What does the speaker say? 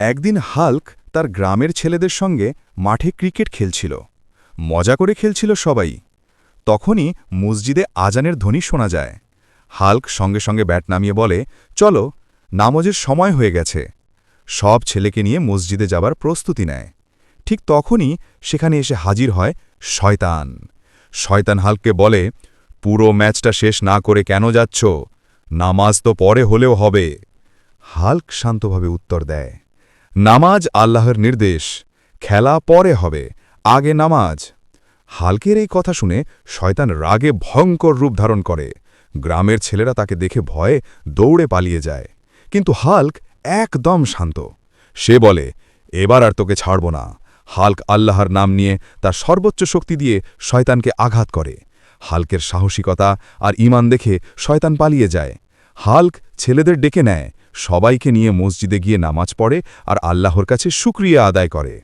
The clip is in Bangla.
একদিন হাল্ক তার গ্রামের ছেলেদের সঙ্গে মাঠে ক্রিকেট খেলছিল। মজা করে খেলছিল সবাই। তখনই মসজিদে আজানের ধ্বনি শোনা যায়। হাল্ক সঙ্গে সঙ্গে ব্যাট নামিয়ে বলে, চলো, নামাজের সময় হয়ে গেছে। সব ছেলেকে নিয়ে মসজিদে যাবার প্রস্তুতি নেয়। ঠিক তখনই সেখানে এসে হাজির হয় শয়তান। শয়তান হাল্ককে বলে, পুরো ম্যাচটা শেষ না করে কেন যাচ্ছ? নামাজ তো পরে হলেও হবে। হাল্ক শান্তভাবে উত্তর দেয়। নামাজ আল্লাহর নির্দেশ, খেলা পরে হবে, আগে নামাজ। হালকের এই কথা শুনে শয়তান রাগে ভয়ঙ্কর রূপ ধারণ করে। গ্রামের ছেলেরা তাকে দেখে ভয়ে দৌড়ে পালিয়ে যায়। কিন্তু হাল্ক একদম শান্ত। সে বলে, এবার আর তোকে ছাড়ব না। হাল্ক আল্লাহর নাম নিয়ে তার সর্বোচ্চ শক্তি দিয়ে শয়তানকে আঘাত করে। হাল্কের সাহসিকতা আর ইমান দেখে শয়তান পালিয়ে যায়। হাল্ক ছেলেদের ডেকে নেয়, সবাইকে নিয়ে মসজিদে গিয়ে নামাজ পড়ে আর আল্লাহর কাছে শুক্রিয়া আদায় করে।